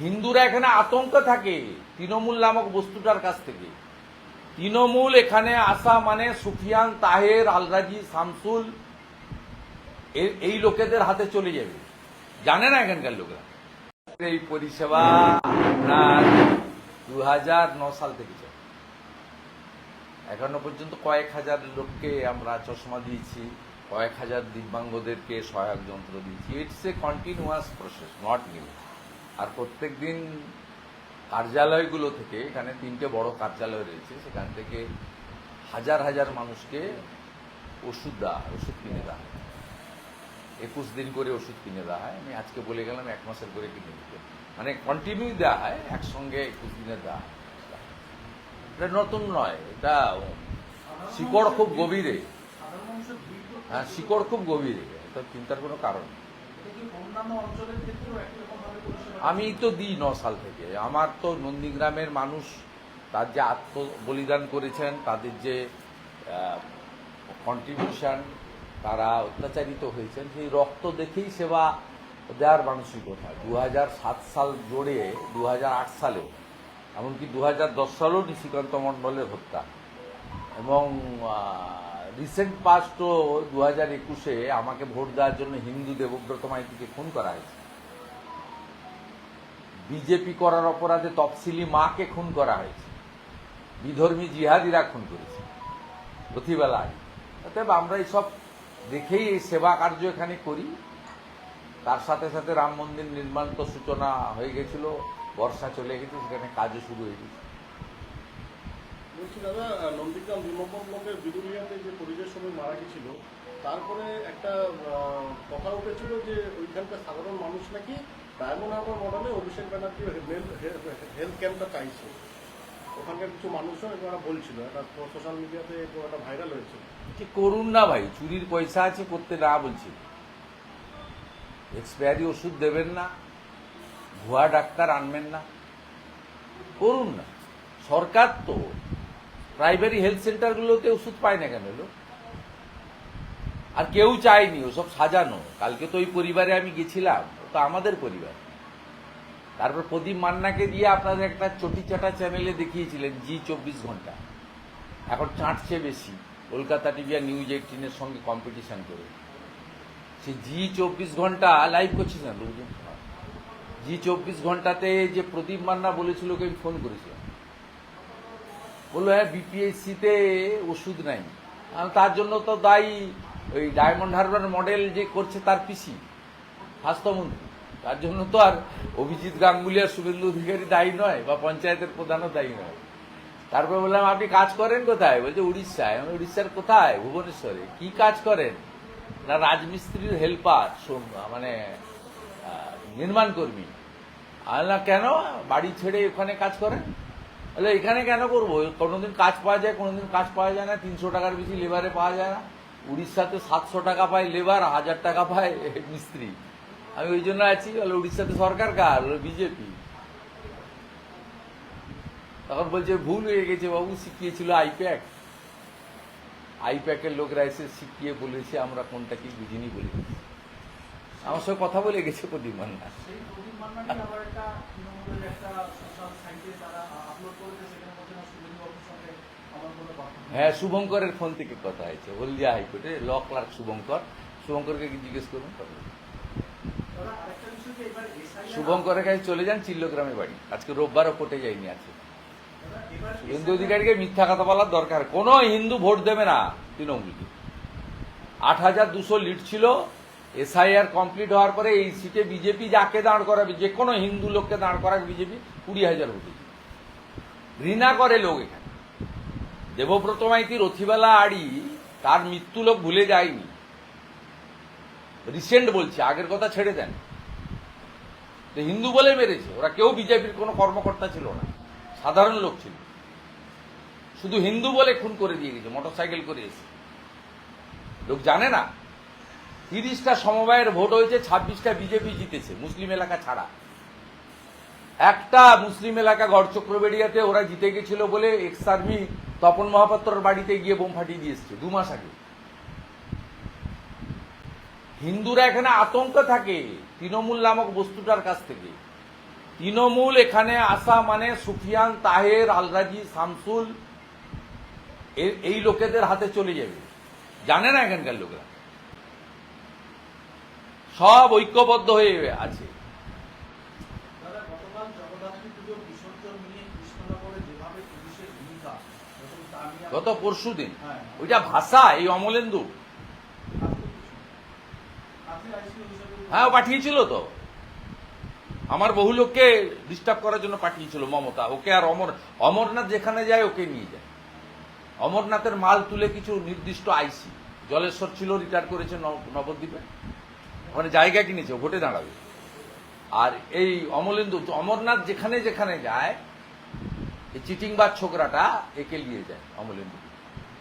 হিন্দুরা এখানে আতঙ্ক থাকে, তৃণমূল নামক বস্তুটার কাছ থেকে। তৃণমূল এখানে আসা মানে সুফিয়ান, তাহের, আলরাজি, শামসুল এই লোকেদের হাতে চলে যাবে। জানে না এখানকার লোকেরা। এই পরিষেবা আপনার দু হাজার ন সাল থেকে চলে। এখনও পর্যন্ত কয়েক হাজার লোককে আমরা চশমা দিয়েছি, কয়েক হাজার দিব্যাঙ্গদেরকে সহায়ক যন্ত্র দিয়েছি। It's a continuous process not new আর প্রত্যেক দিন কার্যালয়গুলো থেকে এখানে তিনটে বড় কার্যালয় রয়েছে সেখান থেকে হাজার হাজার মানুষকে ওষুধ দেওয়া হয়, ওষুধ কিনে দেওয়া হয়। একুশ দিন করে ওষুধ কিনে দেওয়া হয়। আমি আজকে বলে গেলাম এক মাসের করে কিনে দিতে। মানে কন্টিনিউ দেওয়া হয় একসঙ্গে একুশ দিনে দেওয়া হয়। এটা নতুন নয় এটা শিকড় খুব গভীরে। হ্যাঁ শিকড় খুব গভীরে এটা চিন্তার কোনো কারণ নেই। আমি তো দিই ন সাল থেকে। আমার তো নন্দীগ্রামের মানুষ, তার যে আত্ম বলিদান করেছেন, তাদের যে কন্ট্রিবিউশন তারা অত্যাচারিত হয়েছেন, সেই রক্ত দেখেই সেবা দেওয়ার মানসিকতা। দু হাজার সাত সাল জোরে দু হাজার আট সালেও, এমনকি দু হাজার দশ সালেও নিশিকান্ত মণ্ডলের হত্যা। এবং রিসেন্ট পাস্টও দু হাজার একুশে আমাকে ভোট দেওয়ার জন্য হিন্দু দেবব্রত মাইতিকে খুন করা হয়েছে। বিজেপি করার অপরাধে তফসিলি মাকে খুন করা হয়েছে। বিধর্মী জিহাদিরা খুন করেছে। প্রতিবেলায়। অতএব আমরা এইসব দেখেই এই সেবা কার্য এখানে করি। তার সাথে সাথে রাম মন্দির নির্মাণ তো সূচনা হয়ে গেছিল, বর্ষা চলে গেছে, সেখানে কাজও শুরু হয়ে গেছে। দাদা নন্দীগ্রাম দু নম্বর ব্লকের বিদুলিয়াতে যে পরিবেশ শ্রমিক মারা গেছিল, তারপরে একটা কথা উঠেছিল যে ওইখানকার সাধারণ মানুষ নাকি ডায়মন্ড হারবার মডেলে অভিষেক ব্যানার্জি হেলথ ক্যাম্পটা চাইছে। ওখানকার কিছু মানুষও এবার বলছিল, একটা সোশ্যাল মিডিয়াতে একটা ভাইরাল হয়েছে। কি করুন না ভাই, চুরির পয়সা আছে করতে না বলছি। এক্সপায়ারি ওষুধ দেবেন না, ভুয়া ডাক্তার আনবেন না। করুন না। সরকার তো প্রাইমারি হেলথ সেন্টারগুলোতে ওষুধ পায় না কেন লোক আর কেউ চায়নি, ওসব সাজানো। কালকে তো ওই পরিবারে আমি গেছিলাম তো আমাদের পরিবার। তারপর প্রদীপ মান্নাকে দিয়ে আপনাদের একটা চটি চাটা চ্যানেলে দেখিয়েছিলেন, জি চব্বিশ ঘণ্টা। এখন চাঁটছে বেশি, কলকাতা টিভি আর নিউজ এইটিনের সঙ্গে কম্পিটিশন করে। সে জি চব্বিশ ঘণ্টা লাইভ করছিস না, লোকজন। জি চব্বিশ ঘন্টাতে যে প্রদীপ মান্না বলেছিল ওকে আমি ফোন করেছিলাম। বলল হ্যাঁ বিপিএসসিতে ওষুধ নাই। তার জন্য তো দায়ী ওই ডায়মন্ড হারবার মডেল যে করছে তার পিসি স্বাস্থ্যমন্ত্রী। তার জন্য তো আর অভিজিৎ গাঙ্গুলি আর শুভেন্দু অধিকারী দায়ী নয় বা পঞ্চায়েতের প্রধানও দায়ী নয়। তারপর বললাম আপনি কাজ করেন কোথায়? বলছে উড়িষ্যায়। আমি উড়িষ্যার কোথায়? ভুবনেশ্বরে। কি কাজ করেন? না রাজমিস্ত্রির হেল্পার মানে নির্মাণ কর্মী আমি বললাম, কেন? বাড়ি ছেড়ে ওখানে কাজ করেন? বলে এখানে কেন করব? কোনোদিন কাজ পাওয়া যায়, কোনোদিন কাজ পাওয়া যায় না, তিনশো টাকার বেশি লেবারে পাওয়া যায় না। উড়িষ্যাতে সাতশো টাকা পায় লেবার হাজার টাকা পায় মিস্ত্রি। আমি ওই জন্য আছি বলে উড়িষ্যাতে সরকার কার? বিজেপি তখন বলছে, ভুল হয়ে গেছে বাবু, শিখিয়েছিল আইপ্যাক আইপ্যাকের লোকরা এসে শিখিয়ে বলেছে, আমরা কোনটা কি বুঝিনি বলে। আমার সঙ্গে কথা বলে গেছে প্রদীপ মান্না। হ্যাঁ শুভঙ্করের ফোন থেকে কথা হয়েছে হলদিয়া হাইকোর্টে ল ক্লার্ক শুভঙ্কর। শুভঙ্করকে জিজ্ঞেস করুন? শুভঙ্করের কাছে চলে যান চিল্লগ্রামে বাড়ি। আজকে রোববারও কোর্টে যায়নি আছে হিন্দু অধিকারীকে মিথ্যা কথা বলার দরকার। কোনো হিন্দু ভোট দেবে না তৃণমূলকে। আট হাজার দুশো লিড ছিল এসআইআর কমপ্লিট হওয়ার পরে এই সিটে বিজেপি যাকে দাঁড় করাবে যে কোনো হিন্দু লোককে দাঁড় করাবে বিজেপি কুড়ি হাজার ভোটে। ঘৃণা করে লোক এখানে। দেবব্রত মাইতি রথিবেলা আড়ি, তার মৃত্যু লোক ভুলে যায়নি। রিসেন্ট বলছে, আগের কথা ছেড়ে দেন। হিন্দু বলে মেরেছে, ওরা কেউ বিজেপির কোনো কর্মকর্তা ছিল না, সাধারণ লোক ছিল। শুধু হিন্দু বলে খুন করে দিয়ে গেছে, মোটরসাইকেল করে এসে লোক জানে না তিরিশটা সমবায়ের ভোট হয়েছে, ছাব্বিশটা বিজেপি জিতেছে, মুসলিম এলাকা ছাড়া। একটা মুসলিম এলাকা গড় চক্রবেড়িয়াতে ওরা জিতে গেছিল বলে এক্স আর্মি তপন মহাপাত্রর বাড়িতে গিয়ে বোম ফাটিয়ে দিয়ে দু মাস আগে। হিন্দুরা এখানে আতঙ্ক থাকে, তৃণমূল নামক বস্তুটার কাছ থেকে। তৃণমূল এখানে আসা মানে সুফিয়ান, তাহের, আলরাজি, শামসুল এই লোকেদের হাতে চলে যাবে। জানে না এখানকার লোকরা। সব ঐক্যবদ্ধ হয়ে আছে। গত পরশু দিন। হ্যাঁ। ওইটা ভাষা এই অমলেন্দু। হ্যাঁ পাঠিয়েছিল তো। আমার বহু লোককে ডিস্টার্ব করার জন্য পাঠিয়েছিল মমতা। ওকে আর অমর অমরনাথ যেখানে যায় ওকে নিয়ে যায়। অমরনাথের মাল তুলে কিছু নির্দিষ্ট আইসি। জলেশ্বর ছিল রিটায়ার করেছে নব- নবদ্বীপে। ওখানে জায়গা কিনেছে, ভোটে দাঁড়াবে। আর এই অমলেন্দু অমরনাথ যেখানে যেখানে যায়, এই চিটিং বা ছোকরাটা একে নিয়ে যায় অমলেন্দু।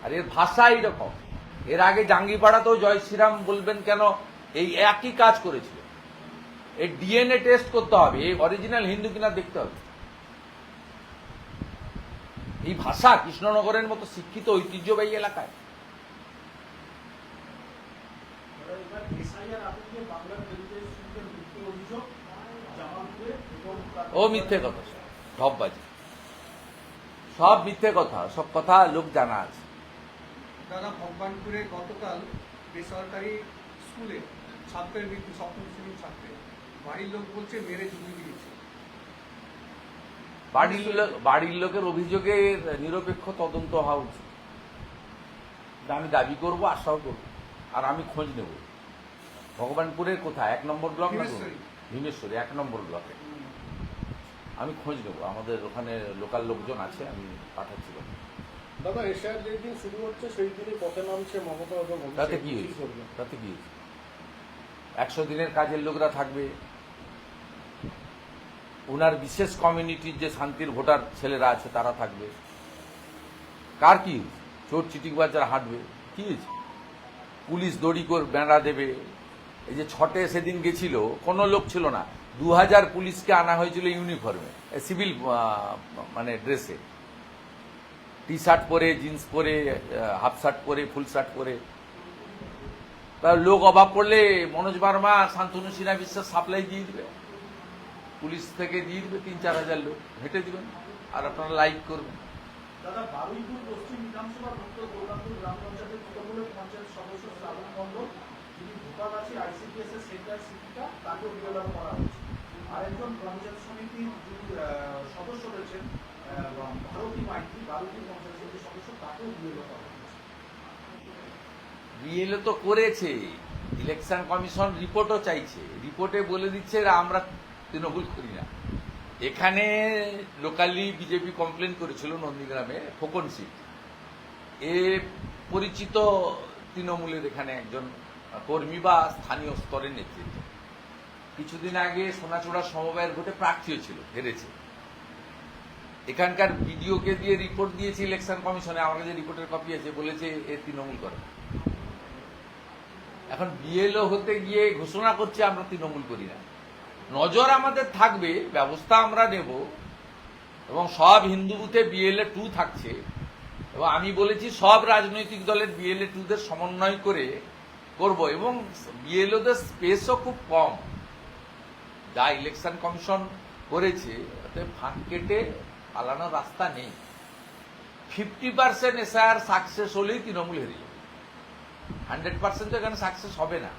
আর এর ভাষা এইরকম। এর আগে জাঙ্গিপাড়াতেও জয় শ্রীরাম বলবেন কেন, এই একই কাজ করেছিল। এই ডিএনএ টেস্ট করতে হবে, এই অরিজিনাল হিন্দু কিনা দেখতে হবে। এই ভাষা কৃষ্ণনগরের মতো শিক্ষিত ঐতিহ্যবাহী এলাকায় এবার এসআইআর আতঙ্কে বাংলার হেরিটেজ শিল্পের মৃত্যু অভিযোগ জামালপুরে এবং তার- ও মিথ্যে কথা। ঢপবাজি সব মিথ্যে কথা সব কথা লোক জানা আছে। দাদা ভগবানপুরে গতকাল বেসরকারি স্কুলে ছাত্রের মৃত্যু সপ্তম শ্রেণির ছাত্রের। বাড়ির লোক বলছে মেরে ঝুঁকি দিয়েছে। বাড়ির লোক- বাড়ির লোকের অভিযোগের নিরপেক্ষ তদন্ত হওয়া উচিত। আমি দাবি করব আশাও করব আর আমি খোঁজ নেব। ভগবানপুরের কোথায়? এক নম্বর ব্লক না। ভীমেশ্বরী এক নম্বর ব্লকে। আমি খোঁজ নেব। আমাদের ওখানে লোকাল লোকজন আছে আমি পাঠাচ্ছি। দাদা এশিয়ার যেই দিন শুরু হচ্ছে সেই দিনই পথে নামছে মমতা এবং। তাতে কি হয়েছে? তাতে কি হয়েছে? একশো দিনের কাজের লোকরা থাকবে। ওনার বিশেষ কমিউনিটির যে শান্তির ভোটার ছেলেরা আছে তারা থাকবে। কার কি? চোর চিটিংবাজ যারা হাঁটবে। কি হয়েছে? পুলিশ দড়ি করে বেড়া দেবে। এই যে ছটে সেদিন গেছিল কোনো লোক ছিল না। দু হাজার পুলিশকে আনা হয়েছিল ইউনিফর্মে সিভিল মানে ড্রেসে। টি শার্ট পরে, জিন্স পরে হাফ শার্ট পরে, ফুল শার্ট পরে। তার লোক অভাব পড়লে মনোজ বার্মা শান্তনু সিনহা বিশ্বাস সাপ্লাই দিয়ে দিবে। পুলিশ থেকে দিয়ে দিবে তিন চার হাজার লোক। হেঁটে দিবেন আর আপনারা লাইক করবেন। দাদা, বারুইপুর পশ্চিম গৌরামপুর গ্রাম পঞ্চায়েতের সদস্য শ্রাবণ যিনি ভোপাগাছি আইসিডিএস এর সেন্টার তাকেও করা আরেকজন পঞ্চায়েত সমিতির যিনি সদস্য রয়েছেন ভারতী মাইতি ভারতী পঞ্চায়েত সমিতির সদস্য, তাকেও বিয়োজন করা বিএলও তো করেছে। ইলেকশন কমিশন রিপোর্টও চাইছে। রিপোর্টে বলে দিচ্ছে আমরা তৃণমূল করি না। এখানে লোকালি বিজেপি কমপ্লেন করেছিল নন্দীগ্রামে, ফোকন সিট। এ পরিচিত তৃণমূলের এখানে একজন কর্মী বা স্থানীয় স্তরের নেতৃত্ব। কিছুদিন আগে সোনাচূড়া সমবায়ের ভোটে প্রার্থীও ছিল হেরেছে। এখানকার বিডিওকে দিয়ে রিপোর্ট দিয়েছে ইলেকশন কমিশনে আমার কাছে রিপোর্টের কপি আছে, বলেছে এ তৃণমূল করে। এখন বিএলও হতে গিয়ে ঘোষণা করছে, আমরা তৃণমূল করি না। নজর আমাদের থাকবে, ব্যবস্থা আমরা নেব, এবং সব হিন্দু বুথে বিএলএ টু থাকছে, এবং আমি বলেছি সব রাজনৈতিক দলের বিএলএ টুদের সমন্বয় করে করব, এবং বিএলওদের স্পেসও খুব কম। যা ইলেকশন কমিশন করেছে ফাঁক কেটে পালানোর রাস্তা নেই। ফিফটি পার্সেন্ট এসআর সাকসেস হলেই তৃণমূল হেরে যাবে। হান্ড্রেড পার্সেন্ট তো এখানে সাকসেস হবে না,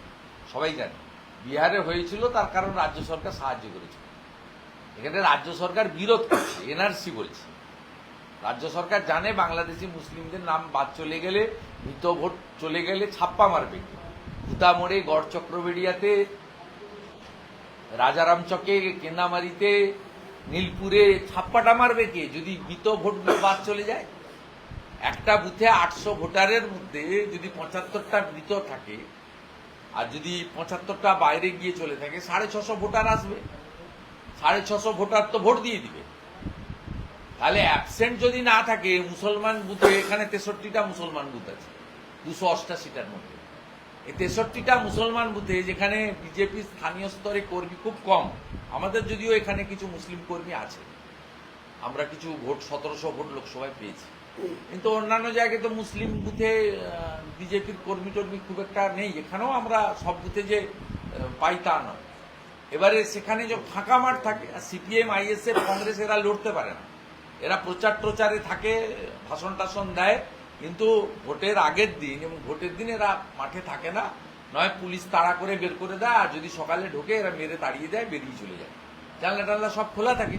সবাই জানে। বিহারে হয়েছিল, তার কারণ রাজ্য সরকার সাহায্য করেছিল এখানে রাজ্য সরকার বিরোধ করছে এনআরসি বলছে। রাজ্য সরকার জানে বাংলাদেশি মুসলিমদের নাম বাদ চলে গেলে মৃত ভোট চলে গেলে ছাপ্পা মারবে ভূতামোড়ে গড় চক্রবেড়িয়াতে রাজারাম চকে কেন্দামারিতে, নীলপুরে ছাপ্পাটা মারবে কে? যদি মৃত ভোটগুলো বাদ চলে যায়? একটা বুথে আটশো ভোটারের মধ্যে যদি পঁচাত্তরটা মৃত থাকে, আর যদি পঁচাত্তরটা বাইরে গিয়ে চলে থাকে, সাড়ে ছশো ভোটার আসবে। সাড়ে ছশো ভোটার তো ভোট দিয়ে দিবে। তাহলে অ্যাবসেন্ট যদি না থাকে, মুসলমান বুথে এখানে তেষট্টিটা মুসলমান বুথ আছে। দুশো অষ্টাশিটার মধ্যে। তেষট্টিটা মুসলমান বুথে যেখানে বিজেপি স্থানীয় স্তরে কর্মী খুব কম, আমাদের যদিও এখানে কিছু মুসলিম কর্মী আছে। আমরা কিছু ভোট, সতেরোশো ভোট লোকসভায় পেয়েছি। কিন্তু অন্যান্য জায়গায় তো মুসলিম বুথে বিজেপির কর্মী টর্মী খুব একটা নেই। এখানেও আমরা সব বুথে যে পাই তা নয়। এবারে সেখানে যে ফাঁকা মাঠ থাকে, আর সিপিএম, আইএসএফ, কংগ্রেস এরা লড়তে পারে না। এরা প্রচার প্রচারে থাকে ভাষণ টাষণ দেয় কিন্তু ভোটের আগের দিন, এবং ভোটের দিন এরা মাঠে থাকে না। নয়, পুলিশ তাড়া করে বের করে দেয়, আর যদি সকালে ঢোকে, এরা মেরে তাড়িয়ে দেয়, বেরিয়ে চলে যায়। জানলা টানলা সব খোলা থাকে।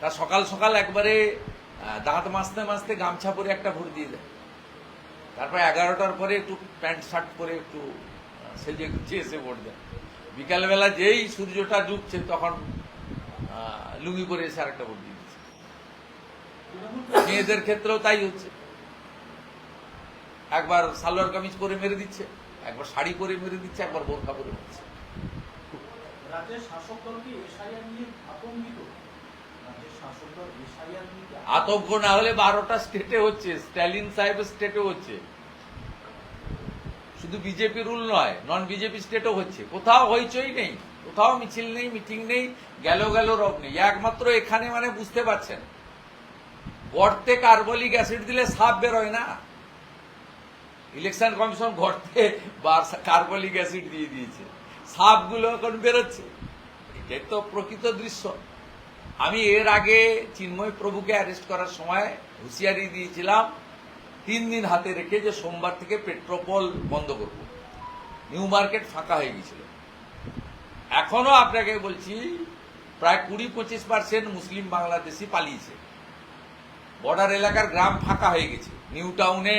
তা সকাল সকাল একবারে দাঁত মাজতে মাজতে গামছা পরে একটা ভোট দিয়ে দেয়। তারপর এগারোটার পরে একটু প্যান্ট শার্ট পরে একটু সেজে গুছিয়ে এসে ভোট দেয়। বিকালবেলা যেই সূর্যটা ডুবছে, তখন লুঙ্গি পরে এসে আরেকটা ভোট দিয়ে। মেয়েদের ক্ষেত্রেও তাই হচ্ছে। একবার সালোয়ার কামিজ পরে মেরে দিচ্ছে একবার শাড়ি পরে মেরে দিচ্ছে একবার বোরখা পরে কি আতঙ্ক না হলে বারোটা স্টেটে হচ্ছে স্ট্যালিন সাহেবের স্টেটে হচ্ছে। শুধু বিজেপি রুল নয় নন বিজেপি স্টেটও হচ্ছে। কোথাও হইচই নেই কোথাও মিছিল নেই মিটিং নেই গেল গেল রব নেই। একমাত্র এখানে মানে বুঝতে পারছেন। গর্তে কার্বলিক অ্যাসিড দিলে সাপ বেরোয় না। ইলেকশন কমিশন গর্তে কার্বলিক অ্যাসিড দিয়ে দিয়েছে। সাপগুলো এখন বেরোচ্ছে। এটাই তো প্রকৃত দৃশ্য। আমি এর আগে চিন্ময় প্রভুকে অ্যারেস্ট করার সময় হুঁশিয়ারি দিয়েছিলাম, তিন দিন হাতে রেখে যে সোমবার থেকে পেট্রোপল বন্ধ করব। নিউ মার্কেট ফাঁকা হয়ে গেছিল এখনও আপনাকে বলছি, প্রায় কুড়ি পঁচিশ পার্সেন্ট মুসলিম বাংলাদেশি পালিয়েছে। বর্ডার এলাকার গ্রাম ফাঁকা হয়ে গেছে। নিউ টাউনে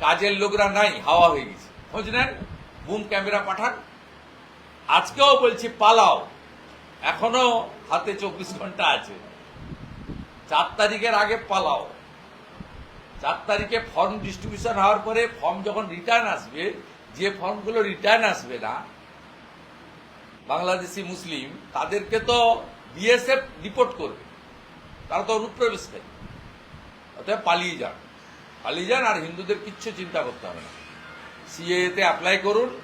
কাজের লোকরা নাই, হাওয়া হয়ে গেছে। খোঁজ নেন বুম ক্যামেরা পাঠান। আজকেও বলছি, পালাও। এখনও হাতে চব্বিশ ঘণ্টা আছে। চার তারিখের আগে পালাও। চার তারিখে ফর্ম ডিস্ট্রিবিউশন হওয়ার পরে ফর্ম যখন রিটার্ন আসবে, যে ফর্মগুলো রিটার্ন আসবে না, বাংলাদেশি মুসলিম, তাদেরকে তো বিএসএফ রিপোর্ট করবে। তারা তো অনুপ্রবেশকারী অতএব পালিয়ে যান। পালিয়ে যান আর হিন্দুদের কিচ্ছু চিন্তা করতে হবে না। সিএতে অ্যাপ্লাই করুন,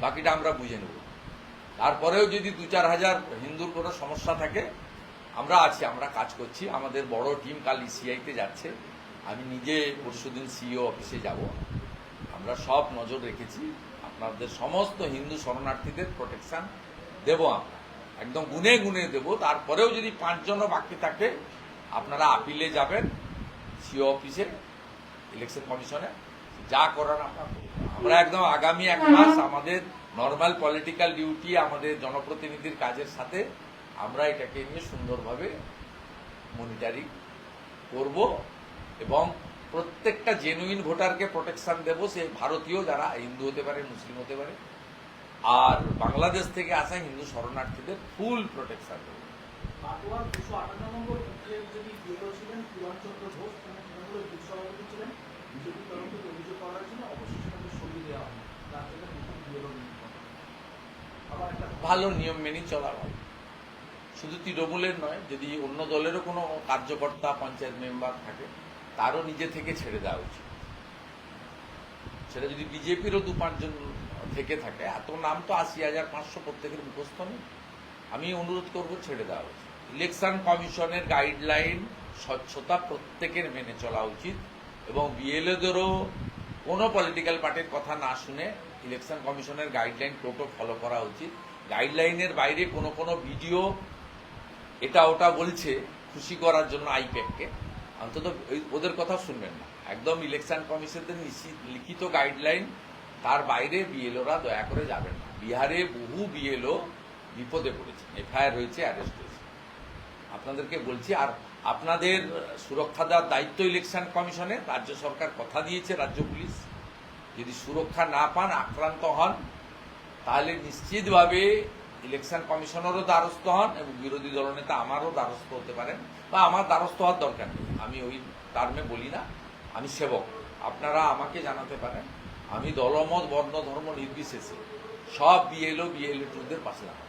বাকিটা আমরা বুঝে নেব। তারপরেও যদি দু চার হাজার হিন্দুর কোনো সমস্যা থাকে, আমরা আছি, আমরা কাজ করছি। আমাদের বড় টিম কাল ইসিআইতে যাচ্ছে। আমি নিজে পরশুদিন সিইও অফিসে যাব। আমরা সব নজর রেখেছি। আপনাদের সমস্ত হিন্দু শরণার্থীদের প্রোটেকশন দেব আমরা। একদম গুনে গুনে দেব। তারপরেও যদি পাঁচজনও বাকি থাকে, আপনারা আপিলে যাবেন। সিও অফিসে ইলেকশন কমিশনে যা করার আমরা একদম আগামী এক মাস আমাদের নর্মাল পলিটিক্যাল ডিউটি আমাদের জনপ্রতিনিধির কাজের সাথে আমরা এটাকে নিয়ে সুন্দরভাবে মনিটারিং করব এবং প্রত্যেকটা জেনুইন ভোটারকে প্রোটেকশন দেব সে ভারতীয় যারা হিন্দু হতে পারে মুসলিম হতে পারে আর বাংলাদেশ থেকে আসা হিন্দু শরণার্থীদের ফুল প্রোটেকশন দেবো। হয় ভালো নিয়ম মেনে চলা ভালো। শুধু তৃণমূলের নয়, যদি অন্য দলেরও কোনো কার্যকর্তা, পঞ্চায়েত মেম্বার থাকে, তারও নিজে থেকে ছেড়ে দেওয়া উচিত। সেটা যদি বিজেপিরও দু পাঁচজন থেকে থাকে, এত নাম তো আশি হাজার পাঁচশো প্রত্যেকের মুখস্থ নেই। আমি অনুরোধ করব ছেড়ে দেওয়া উচিত। ইলেকশন কমিশনের গাইডলাইন স্বচ্ছতা প্রত্যেকের মেনে চলা উচিত এবং বিএলএদেরও কোনো পলিটিক্যাল পার্টির কথা না শুনে ইলেকশন কমিশনের গাইডলাইন টোটো ফলো করা উচিত। গাইডলাইনের বাইরে কোনো কোনো ভিডিও এটা ওটা বলছে খুশি করার জন্য আইপ্যাককে অন্তত ওদের কথা শুনবেন না। একদম ইলেকশন কমিশনদের নিশ্চিত লিখিত গাইডলাইন, তার বাইরে বিএলওরা দয়া করে যাবেন না। বিহারে বহু বিএলও বিপদে পড়েছে এফআইআর হয়েছে অ্যারেস্ট আপনাদেরকে বলছি, আর আপনাদের সুরক্ষা দেওয়ার দায়িত্ব ইলেকশন কমিশনে, রাজ্য সরকার কথা দিয়েছে, রাজ্য পুলিশ। যদি সুরক্ষা না পান, আক্রান্ত হন, তাহলে নিশ্চিতভাবে ইলেকশন কমিশনেরও দ্বারস্থ হন এবং বিরোধী দলনেতা আমারও দ্বারস্থ হতে পারেন। বা আমার দ্বারস্থ হওয়ার দরকার নেই। আমি ওই টার্মে বলি না। আমি সেবক। আপনারা আমাকে জানাতে পারেন। আমি দলমত, বর্ণ, ধর্ম নির্বিশেষে সব বিএলও বিএলএ টুদের পাশে দাঁড়াবো।